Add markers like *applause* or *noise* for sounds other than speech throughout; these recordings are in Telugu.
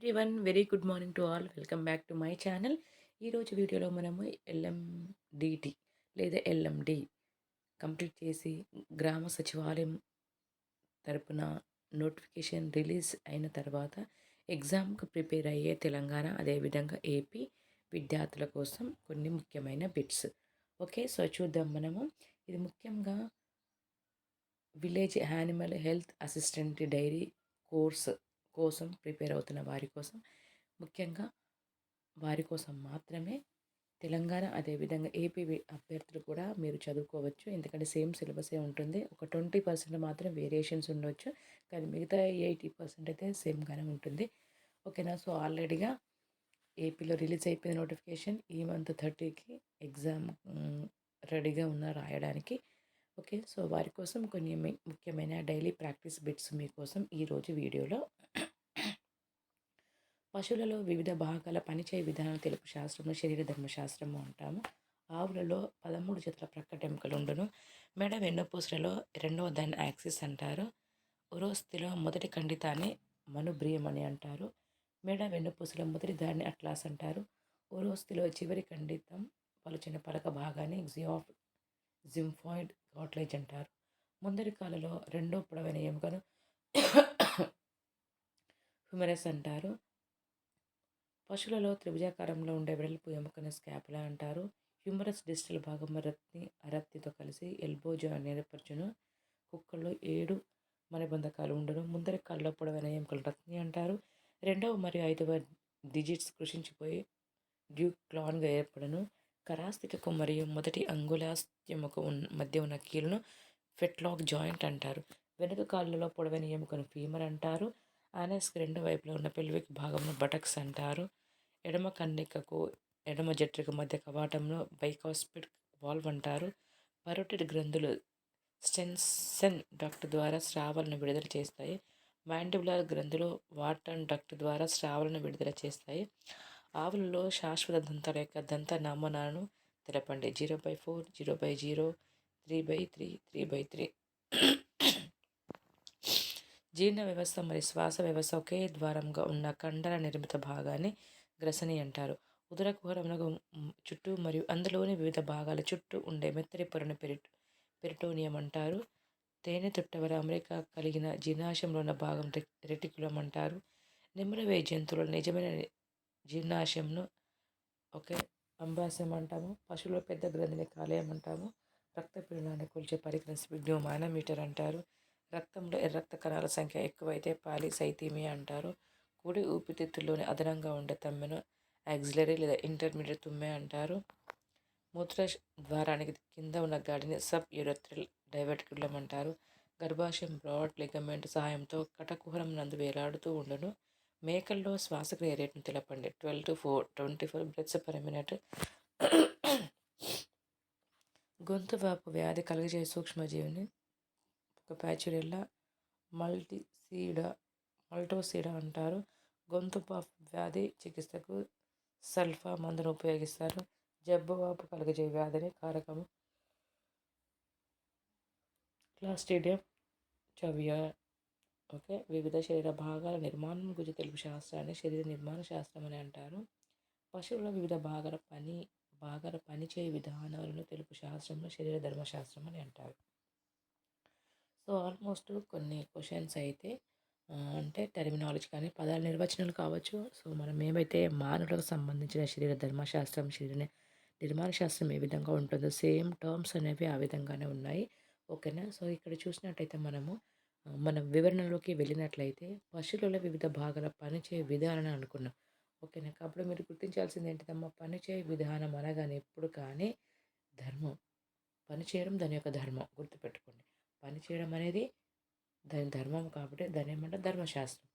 Everyone very good morning to all. Welcome back to my channel. ఈరోజు వీడియోలో మనము ఎల్ఎండిటి లేదా ఎల్ఎండి కంప్లీట్ చేసి గ్రామ సచివాలయం తరపున నోటిఫికేషన్ రిలీజ్ అయిన తర్వాత ఎగ్జామ్కి ప్రిపేర్ అయ్యే తెలంగాణ అదేవిధంగా ఏపీ విద్యార్థుల కోసం కొన్ని ముఖ్యమైన బిట్స్. ఓకే సో చూద్దాం మనము. ఇది ముఖ్యంగా village animal health assistant dairy course కోసం ప్రిపేర్ అవుతున్న వారి కోసం. ముఖ్యంగా వారి కోసం మాత్రమే తెలంగాణ అదేవిధంగా ఏపీ అభ్యర్థులు కూడా మీరు చదువుకోవచ్చు. ఎందుకంటే సేమ్ సిలబసే ఉంటుంది. ఒక ట్వంటీ పర్సెంట్ మాత్రం వేరియేషన్స్ ఉండవచ్చు కానీ మిగతా ఎయిటీ పర్సెంట్ అయితే సేమ్గానే ఉంటుంది. ఓకేనా? సో ఆల్రెడీగా ఏపీలో రిలీజ్ అయిపోయిన నోటిఫికేషన్ ఈ మంత్ థర్టీకి ఎగ్జామ్ రెడీగా ఉన్న రాయడానికి. ఓకే? సో వారి కోసం కొన్ని ముఖ్యమైన డైలీ ప్రాక్టీస్ బిట్స్ మీకోసం ఈరోజు వీడియోలో పశువులలో వివిధ భాగాల పనిచేయ విధానం తెలుపు శాస్త్రము శరీర ధర్మశాస్త్రము అంటాము. ఆవులలో పదమూడు జతల ప్రక్కటెంకలు ఉండును మెడ వెన్నుపూసలలో రెండవ దాని యాక్సిస్ అంటారు. ఉరోస్థిలో మొదటి ఖండితాన్ని మనుబ్రియం అని అంటారు. మెడ వెన్నుపూసలో మొదటి దాన్ని అట్లాస్ అంటారు. ఉరోస్థిలో చివరి ఖండితం పలుచిన పలక భాగాన్ని జియాఫ్ జింఫాయిడ్ కాట్లేజ్ అంటారు. ముందరి కాలలో రెండో పొడవైన ఎముకను *coughs* హ్యూమరస్ అంటారు. పశువులలో త్రిభుజాకారంలో ఉండే వెడల్పు ఎముకను స్కాపులా అంటారు. హ్యూమరస్ డిజిటల్ భాగం రత్ని అరత్తితో కలిసి ఎల్బో జాయిన్ ఏర్పరచును కుక్కల్లో ఏడు మణిబంధకాలు ఉండను ముందరి కాళ్ళలో పొడవైన ఎముకలు రత్ని అంటారు. రెండవ మరియు ఐదవ డిజిట్స్ కృషించిపోయి డ్యూక్ క్లాన్గా ఏర్పడను కరాస్తికకు మరియు మొదటి అంగుళాస్త్యముకు మధ్య ఉన్న కీలను ఫెట్లాక్ జాయింట్ అంటారు. వెనుక కాళ్ళలో పొడవైన ఎముకను ఫీమర్ అంటారు. ఆనెస్కి రెండు వైపులా ఉన్న పెల్విక్ భాగంలో బటక్స్ అంటారు. ఎడమ కన్నికకు ఎడమ జట్రిక మధ్య కవాటంలో బైకాస్పిడ్ వాల్వ్ అంటారు. పరోటిడ్ గ్రంథులు స్టెన్సెన్ డక్ట్ ద్వారా స్రావాలను విడుదల చేస్తాయి. మ్యాండిబులర్ గ్రంథులు వాటన్ డక్ట్ ద్వారా స్రావాలను విడుదల చేస్తాయి. ఆవులలో శాశ్వత దంతాల యొక్క దంత నమూనాను తెలపండి. Zero by four zero by zero three by three three by three. జీర్ణ వ్యవస్థ మరియు శ్వాస వ్యవస్థ ఒకే ద్వారంగా ఉన్న కండర నిర్మిత భాగాన్ని గ్రసని అంటారు. ఉదర కుహరమునకు చుట్టూ మరియు అందులోని వివిధ భాగాల చుట్టూ ఉండే మెత్తరి పొరను పెరిట్ పెరిటోనియం అంటారు. తేనె తుట్టవల అమెరికా కలిగిన జీర్ణాశయంలో ఉన్న భాగం రెటికులం అంటారు. నిమ్మలవే జంతువుల నిజమైన జీర్ణాశయంను ఒకే అంబాశయం అంటాము. పశువుల పెద్ద గ్రంథిని కాలేయం అంటాము. రక్తపీడనాన్ని కొలిచే పరికరం స్పిగ్నో మానోమీటర్ అంటారు. రక్తంలో ఎర్రక్త కణాల సంఖ్య ఎక్కువైతే పాలిసైథీమియా అంటారు. కుడి ఊపిరితిత్తుల్లోని అదనంగా ఉండే తమ్మెను యాక్సిలరీ లేదా ఇంటర్మీడియట్ తుమ్మె అంటారు. మూత్ర ద్వారానికి కింద ఉన్న గాడిని సబ్ యూరత్రల్ డైవర్టిక్యులం అంటారు. గర్భాశయం బ్రాడ్ లిగమెంట్ సహాయంతో కటకుహరం నందు వేలాడుతూ ఉండను. మేకల్లో శ్వాసక్రియ రేటును తెలపండి. Twelve to four twenty four breaths per minute. గొంతు వాపు వ్యాధి కలిగజేయ సూక్ష్మజీవిని ఒక ప్యాచురెల్లా మల్టీసీడా మల్టోసీడా అంటారు. గొంతు వ్యాధి చికిత్సకు సల్ఫా మందును ఉపయోగిస్తారు. జబ్బు వాపు కలుగజేయ వ్యాధిని కారకము. క్లాస్టీడియం చవ్య. ఓకే. వివిధ శరీర భాగాల నిర్మాణం గురించి తెలుగు శాస్త్రాన్ని శరీర నిర్మాణ శాస్త్రం అని అంటారు. పశువుల వివిధ భాగాల పని భాగాల పనిచేయ విధానాలను తెలుగు శాస్త్రంలో శరీర ధర్మశాస్త్రం అని అంటారు. సో ఆల్మోస్ట్ కొన్ని క్వశ్చన్స్ అయితే అంటే టెర్మినాలజీ కానీ పదాల నిర్వచనాలు కావచ్చు. సో మనం ఏమైతే మానవులకు సంబంధించిన శరీర ధర్మశాస్త్రం శరీర నిర్మాణ శాస్త్రం ఏ విధంగా ఉంటుందో సేమ్ టర్మ్స్ అనేవి ఆ విధంగానే ఉన్నాయి. ఓకేనా? సో ఇక్కడ చూసినట్టయితే మనము మనం వివరణలోకి వెళ్ళినట్లయితే పశువులలో వివిధ భాగాల పనిచేయ విధానం అనుకున్నాం. ఓకేనా? కాబట్టి మీరు గుర్తించాల్సింది ఏంటిదమ్మా? పనిచేయ విధానం అనగానే ఎప్పుడు కానీ ధర్మం. పనిచేయడం దాని యొక్క ధర్మం. గుర్తుపెట్టుకోండి. పని చేయడం అనేది దాని ధర్మం కాబట్టి దాని ఏమంటే ధర్మశాస్త్రం.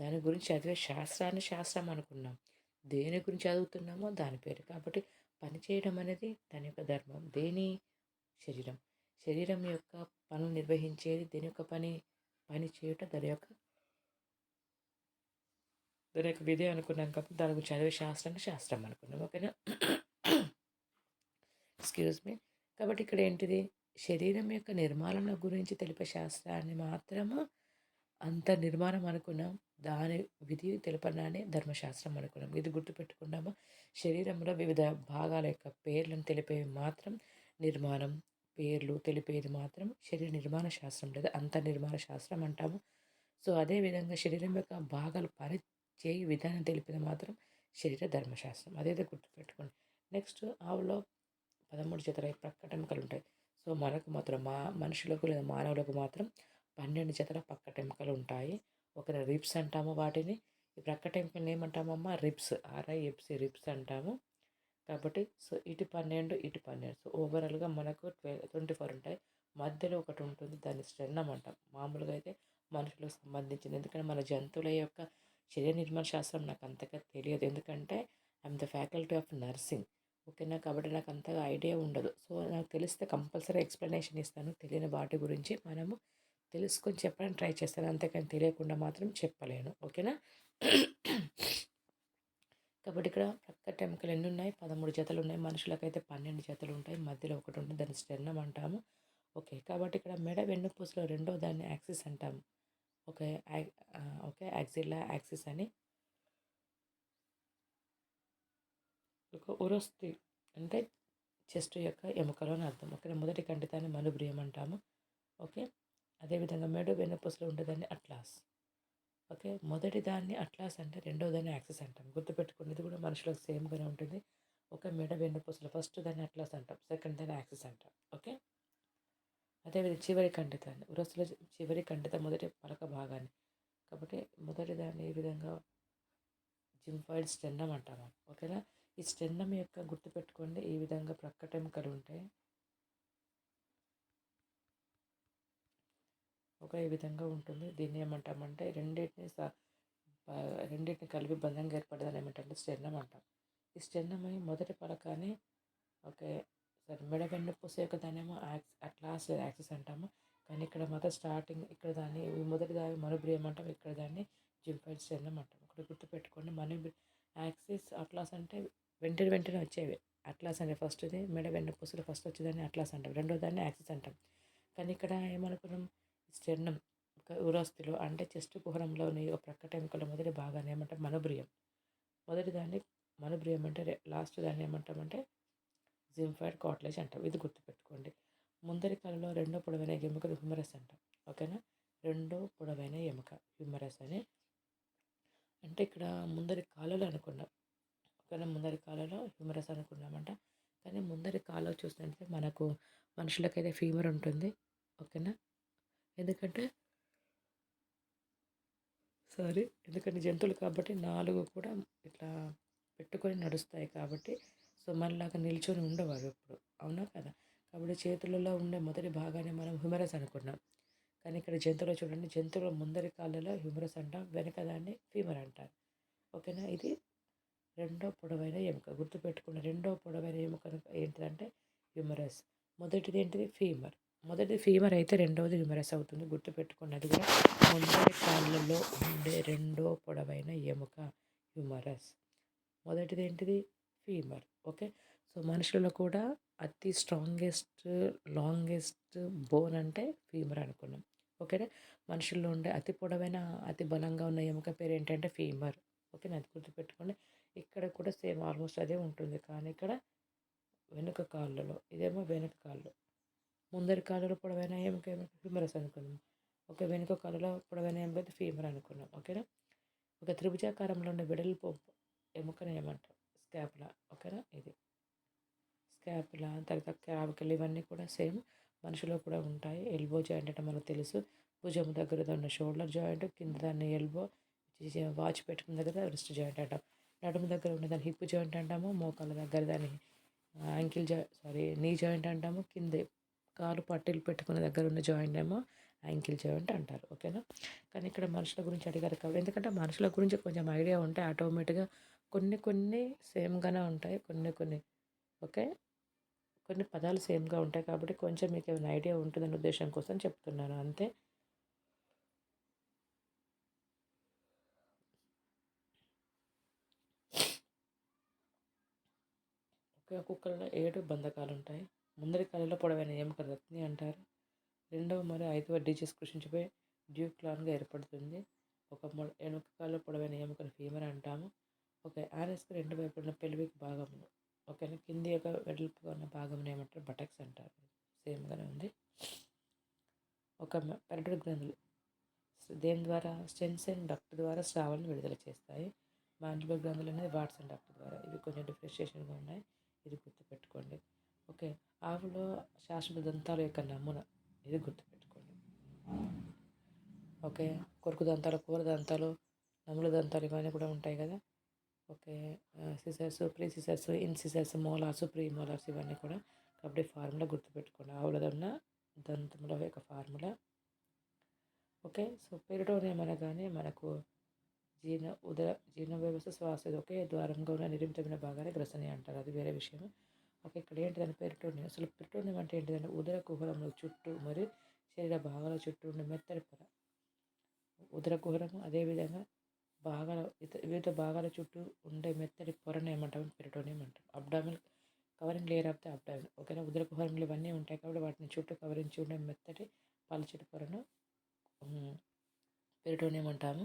దాని గురించి చదివే శాస్త్రాన్ని శాస్త్రం అనుకున్నాం. దేని గురించి చదువుతున్నామో దాని పేరు. కాబట్టి పని చేయడం అనేది దాని యొక్క ధర్మం. దేని? శరీరం. శరీరం యొక్క పనులు నిర్వహించేది దేని యొక్క పని? పని చేయటం దాని యొక్క దాని యొక్క విధి అనుకున్నాం కాబట్టి దాని గురించి చదివే శాస్త్రాన్ని శాస్త్రం అనుకున్నాం. ఓకేనా? *coughs* ఎక్స్క్యూజ్ మీ కాబట్టి ఇక్కడ ఏంటిది? శరీరం యొక్క నిర్మాణం గురించి తెలిపే శాస్త్రాన్ని మాత్రము అంత నిర్మాణం అనుకున్నాం. దాని విధి తెలపడాన్ని ధర్మశాస్త్రం అనుకున్నాం. ఇది గుర్తుపెట్టుకున్నాము. శరీరంలో వివిధ భాగాల యొక్క పేర్లను తెలిపేవి మాత్రం నిర్మాణం. పేర్లు తెలిపేది మాత్రం శరీర నిర్మాణ శాస్త్రం లేదా అంత నిర్మాణ శాస్త్రం అంటాము. సో అదేవిధంగా శరీరం యొక్క భాగాలు పని చేయి విధానం తెలిపేది మాత్రం శరీర ధర్మశాస్త్రం. అదైతే గుర్తుపెట్టుకోండి. నెక్స్ట్ ఆవులో పదమూడు జతల ప్రకటనకలు ఉంటాయి సో మనకు మాత్రం మా మనుషులకు లేదా మానవులకు మాత్రం పన్నెండు జతల పక్కటెంకలు ఉంటాయి. ఒకరి రిబ్స్ అంటాము వాటిని ఈ ప్రక్కటెముకలు ఏమంటామమ్మా? రిబ్స్ ఆర్ఐఎఫ్సి రిబ్స్ అంటాము. కాబట్టి సో ఇటు పన్నెండు ఇటు పన్నెండు. సో ఓవరాల్గా మనకు ట్వెల్వ్ ట్వంటీ ఫోర్ ఉంటాయి. మధ్యలో ఒకటి ఉంటుంది దాన్ని స్టెన్నం అంటాం. మామూలుగా అయితే మనుషులకు సంబంధించింది. ఎందుకంటే మన జంతువుల యొక్క శరీర నిర్మాణ శాస్త్రం నాకు అంతగా తెలియదు. ఎందుకంటే I'm the faculty of nursing. ఓకేనా? కాబట్టి నాకు అంతగా ఐడియా ఉండదు. సో నాకు తెలిస్తే కంపల్సరీ ఎక్స్ప్లెనేషన్ ఇస్తాను తెలియని వాటి గురించి. మనము తెలుసుకొని చెప్పడానికి ట్రై చేస్తాను. అంతేకాని తెలియకుండా మాత్రం చెప్పలేను. ఓకేనా? కాబట్టి ఇక్కడ ప్రక్క టెంకలు ఎన్ని ఉన్నాయి? పదమూడు జతలు ఉన్నాయి. మనుషులకైతే పన్నెండు జతలు ఉంటాయి. మధ్యలో ఒకటి ఉంటుంది. దాన్ని స్టెర్నం అంటాము. ఓకే. కాబట్టి ఇక్కడ మెడ వెన్నుపూసలో రెండో దాన్ని యాక్సిస్ అంటాము. ఓకే. ఓకే. యాక్సిల్లా యాక్సిస్ అని ఒక ఉరస్తి అంటే చెస్ట్ యొక్క ఎముకలు అని అర్థం. ఓకే మొదటి కంటితాన్ని మనుబ్రియం అంటాము. ఓకే అదేవిధంగా మెడ వెన్నుపూసలో ఉండేదాన్ని అట్లాస్. ఓకే మొదటి దాన్ని అట్లాస్ అంటే రెండో దాన్ని యాక్సెస్ అంటాం. గుర్తుపెట్టుకునేది కూడా మనుషులకు సేమ్గానే ఉంటుంది. ఒక మెడ వెన్నుపూసలు ఫస్ట్ దాన్ని అట్లాస్ అంటాం సెకండ్ దాన్ని యాక్సెస్ అంటాం. ఓకే అదేవిధంగా చివరి కండితాన్ని ఉరస్సులో చివరి కండిత మొదటి పలక భాగాన్ని. కాబట్టి మొదటి దాన్ని ఈ విధంగా జింఫాయిడ్ స్టెన్నం అంటాము. ఓకేనా? ఈ స్టెన్నం యొక్క గుర్తుపెట్టుకోండి ఈ విధంగా ప్రక్కటెముకలు ఉంటాయి. ఒక ఈ విధంగా ఉంటుంది. దీన్ని ఏమంటామంటే రెండింటిని రెండింటిని కలిపి బంధంగా ఏర్పడదని ఏమంటారంటే స్టెన్నం అంటాం. ఈ స్టెన్నం మొదటి పలకాన్ని ఓకే సరే మెడ వెన్నుపూస యొక్క దాన్నేమో యాక్స్ అట్లాస్ యాక్సెస్ అంటాము. కానీ ఇక్కడ మాత్రం స్టార్టింగ్ ఇక్కడ దాన్ని మొదటి దాన్ని మనుబ్రియం అంటాం ఇక్కడ దాన్ని జింఫైడ్ స్టెన్నం అంటాం. ఇక్కడ గుర్తుపెట్టుకోండి మను యాక్సిస్ అట్లాస్ అంటే వెంటనే వెంటనే వచ్చేవి. అట్లాస్ అనే ఫస్ట్ది మెడ వెన్న వెన్నుపూసలు ఫస్ట్ వచ్చేదాన్ని అట్లాస్ అంటాం. రెండో దాన్ని యాక్సిస్ అంటాం. కానీ ఇక్కడ ఏమనుకున్నాం? స్టెర్నం ఉరస్తులు అంటే చెస్ట్ కుహరంలోని ఒక ప్రక్కట ఎముకల మొదటి భాగాన్ని ఏమంటాం? మనబ్రియం. మొదటి దాన్ని మనోబ్రియం అంటే లాస్ట్ దాన్ని ఏమంటామంటే జింఫైడ్ కాట్లేజ్ అంటాం. ఇది గుర్తుపెట్టుకోండి. ముందరి కళలో రెండో పొడవైన ఎముకలు హ్యూమరస్ అంటాం. ఓకేనా? రెండో పొడవైన ఎముక హ్యూమరస్ అని అంటే ఇక్కడ ముందరి కాలలో అనుకున్నాం. ఒకవేళ ముందరి కాలలో హ్యూమరస్ అనుకున్నామంట. కానీ ముందరి కాలో చూసినట్లయితే మనకు మనుషులకైతే ఫీవర్ ఉంటుంది. ఓకేనా ఎందుకంటే సారీ ఎందుకంటే జంతువులు కాబట్టి నాలుగు కూడా ఇట్లా పెట్టుకొని నడుస్తాయి కాబట్టి సో మనలాగా నిల్చొని ఉండవారు ఇప్పుడు అవునా కదా? కాబట్టి చేతులలో ఉండే మొదటి భాగాన్ని మనం హ్యూమరస్ అనుకున్నాం. కానీ ఇక్కడ జంతువులు చూడండి. జంతువుల ముందరి కాళ్ళలో హ్యూమరస్ అంటాం వెనక దాన్ని ఫీమర్ అంటారు. ఓకేనా? ఇది రెండో పొడవైన ఎముక. గుర్తుపెట్టుకున్న రెండో పొడవైన ఎముక ఏంటిదంటే హ్యూమరస్. మొదటిది ఏంటిది? ఫీమర్ మొదటి ఫీమర్ అయితే రెండవది హ్యూమరస్ అవుతుంది. గుర్తుపెట్టుకున్నది కూడా ముందరి కాళ్ళలో ఉండే రెండో పొడవైన ఎముక హ్యూమరస్. మొదటిది ఏంటిది? Femur okay? సో మనుషులలో కూడా అతి స్ట్రాంగెస్ట్ లాంగెస్ట్ బోన్ అంటే ఫీమర్ అనుకున్నాం. ఓకేనా? మనుషుల్లో ఉండే అతి పొడవైన అతి బలంగా ఉన్న ఎముక పేరు ఏంటంటే ఫీమర్. ఓకేనా? అది గుర్తుపెట్టుకోండి. ఇక్కడ కూడా సేమ్ ఆల్మోస్ట్ అదే ఉంటుంది. కానీ ఇక్కడ వెనుక కాళ్ళలో ఇదేమో వెనుక కాళ్ళు. ముందరి కాళ్ళలో పొడవైన ఎముక ఫీమరస్ అనుకున్నాం. ఓకే వెనుక కాళ్ళలో పొడవైన ఎముక ఫీమర్ అనుకున్నాం. ఓకేనా? ఒక త్రిభుజాకారంలో ఉండే వెడల్పు ఎముకని ఏమంటాం? స్కాపులా. ఓకేనా? ఇది. స్కాపులా తర్వాత క్రావికల్ ఇవన్నీ కూడా సేమ్. మనుషులో కూడా ఉంటాయి. ఎల్బో జాయింట్ అంటే మనకు తెలుసు. భుజం దగ్గర ఉన్న షోల్డర్ జాయింట్ కింద దాన్ని ఎల్బో వాచ్ పెట్టుకున్న దగ్గర రిస్ట్ జాయింట్ అంటాం. నడుము దగ్గర ఉన్న దాన్ని హిప్ జాయింట్ అంటాము. మోకాళ్ళ దగ్గర దాన్ని యాంకిల్ జా సారీ నీ జాయింట్ అంటాము. కింద కాలు పట్టీలు పెట్టుకున్న దగ్గర ఉన్న జాయింట్ ఏమో యాంకిల్ జాయింట్ అంటారు. ఓకేనా కానీ ఇక్కడ మనుషుల గురించి అడిగారు కాబట్టి ఎందుకంటే మనుషుల గురించి కొంచెం ఐడియా ఉంటే ఆటోమేటిక్గా కొన్ని కొన్ని సేమ్గానే ఉంటాయి. కొన్ని కొన్ని ఓకే కొన్ని పదాలు సేమ్గా ఉంటాయి కాబట్టి కొంచెం మీకు ఏమైనా ఐడియా ఉంటుందనే ఉద్దేశం కోసం చెప్తున్నాను. అంతే. ఒకే కుక్కల్లో ఏడు బంధకాలు ఉంటాయి ముందరి కాలంలో పొడవైన ఎముక రత్ని అంటారు. రెండవ మరియు ఐదవ డిజీస్ కృషించిపోయి డ్యూక్లాన్గా ఏర్పడుతుంది. ఒక ఎనుక ఎముకలు పొడవైన ఎముకను ఫీమర్ అంటాము. ఒక యానస్కి రెండు వైపున పెల్విక్ భాగమును ఓకేనా కింది యొక్క వెడల్పుగా ఉన్న భాగం ఏమంటారు? బటక్స్ అంటారు. సేమ్గానే ఉంది. ఒక పెరటల్ గ్రంథులు. దేని ద్వారా? స్టెన్స్ అండ్ డక్ట్ ద్వారా స్రావాలను విడుదల చేస్తాయి. మాండిబల్ గ్రంథులు అనేది వాట్స్ అండ్ డక్ట్ ద్వారా. ఇవి కొంచెం డిఫరెన్షియేషన్గా ఉన్నాయి. ఇది గుర్తుపెట్టుకోండి. ఓకే. ఆవులో శాశ్వత దంతాల యొక్క నమూనా. ఇది గుర్తుపెట్టుకోండి. ఓకే. కొరుకు దంతాలు కూర దంతాలు నముల దంతాలు ఇవన్నీ కూడా ఉంటాయి కదా? Okay. Scissors pre scissors incisors molars premolars ఇవన్నీ కూడా కాబట్టి ఫార్ములా గుర్తుపెట్టుకోండి. ఆవులదన్న దంతముల యొక్క ఫార్ములా. ఓకే. సో పెరిటోనియం అనగానే మనకు జీర్ణ ఉదర జీర్ణ వ్యవస్థ శ్వాస ఒకే ద్వారంగా ఉన్న నిర్మితమైన భాగాన్ని గ్రసని అంటారు. అది వేరే విషయం ఓకే. ఇక్కడ ఏంటిదని పెరిటోనియం. అసలు పెరిటోనియం అంటే ఏంటిదంటే ఉదర కుహరంలో చుట్టూ మరియు శరీర భాగాల చుట్టూ ఉండే మెత్తడి పొర. ఉదర కుహరము అదేవిధంగా భాగాల వివిధ భాగాల చుట్టూ ఉండే మెత్తడి పొరను ఏమంటాం? పెరిటోనియం అంటాం abdominal covering layer of the abdomen. ఓకేనా ఉదర కుహరములు ఇవన్నీ ఉంటాయి కాబట్టి వాటిని చుట్టూ కవరించి ఉండే మెత్తటి పలచటి పొరను పెరిటోనియం అంటాము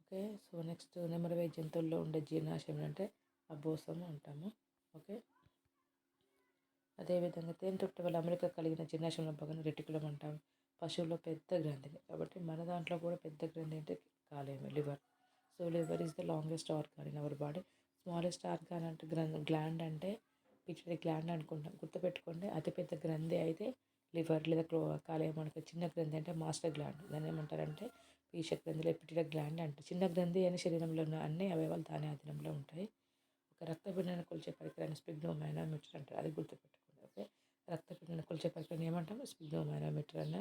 ఓకే సో నెక్స్ట్ నెమరవే జంతువుల్లో ఉండే జీర్ణాశయం అంటే అబోసము అంటాము. ఓకే. అదేవిధంగా తేనెతుట్ట వల్ల అమెరికా కలిగిన జీర్ణాశయంలో భాగం రెటికులం అంటాం పశువుల్లో పెద్ద గ్రంథిని కాబట్టి మన దాంట్లో కూడా పెద్ద గ్రంథి అంటే కాలేయం liver. So liver is the longest organ in our body. Smallest organ అంటే గ్రంథ గ్లాండ్ అంటే పిచ్చి గ్లాండ్ అనుకుంటాం. గుర్తుపెట్టుకోండి అతిపెద్ద గ్రంథి అయితే లివర్ లేదా క్లో కాలేయం అనుకో చిన్న గ్రంథి అంటే మాస్టర్ గ్లాండ్. దాన్ని ఏమంటారంటే పీష గ్రంథిలో పిటిల గ్లాండ్ అంటే చిన్న గ్రంథి అని శరీరంలో ఉన్న అన్ని అవయవాలు దాని ఆధీనంలో ఉంటాయి. ఒక రక్తపిండాన్ని కొలిచే పరికరాన్ని స్పిగ్నోమైనోమీటర్ అంటారు. అది గుర్తుపెట్టుకోండి ఓకే? రక్తపిండాన్ని కొలిచే పరికరాన్ని ఏమంటాం స్పిగ్నోమైనోమీటర్ అన్న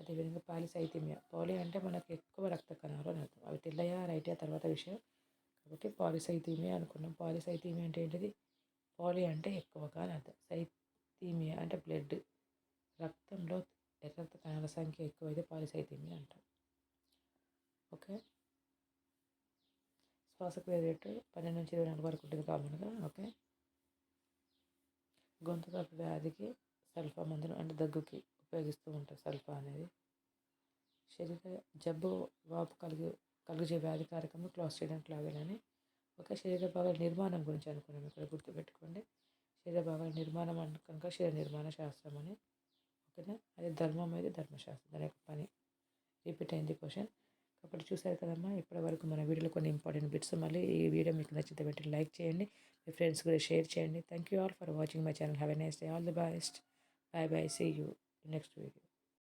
అదేవిధంగా పాలిసైథిమియా పాలి అంటే మనకు ఎక్కువ రక్త కణాలు అని అర్థం. అవి తెల్లయా రైటా తర్వాత విషయం. కాబట్టి పాలిసైథీమియా అనుకున్నాం. పాలిసైథీమియా అంటే ఏంటిది? పాలి అంటే ఎక్కువగా అని అర్థం. సైథీమియా అంటే బ్లడ్. రక్తంలో రక్త కణాల సంఖ్య ఎక్కువైతే పాలిసైథీమియా అంటాం. ఓకే? శ్వాసక్రియ రేటు పన్నెండు నుంచి ఇరవై నాలుగు వరకు ఉంటుంది కామన్గా ఓకే? గొంతు వ్యాధికి సల్ఫా మందులు అంటే దగ్గుకి ఉపయోగిస్తూ ఉంటారు సల్ఫా అనేది. శరీర జబ్బు వాపు కలిగి కలుగుచే వ్యాధి కార్యక్రమం క్లాస్ చేయడానికి లాగానని ఒక శరీర భాగాల నిర్మాణం గురించి అనుకున్నాం. ఇక్కడ గుర్తుపెట్టుకోండి. శరీర భాగాల నిర్మాణం కనుక శరీర నిర్మాణ శాస్త్రం అని ఓకేనా అది ధర్మం అయితే ధర్మశాస్త్రం. దాని యొక్క పని. రిపీట్ అయింది క్వశ్చన్. కాబట్టి చూసారు కదమ్మా ఇప్పటి వరకు మన వీడియోలో కొన్ని ఇంపార్టెంట్ బిట్స్ మళ్ళీ ఈ వీడియో మీకు నచ్చితే పెట్టి లైక్ చేయండి. మీ ఫ్రెండ్స్ కూడా షేర్ చేయండి. Thank you all for watching my channel have a nice day all the best bye bye see you next video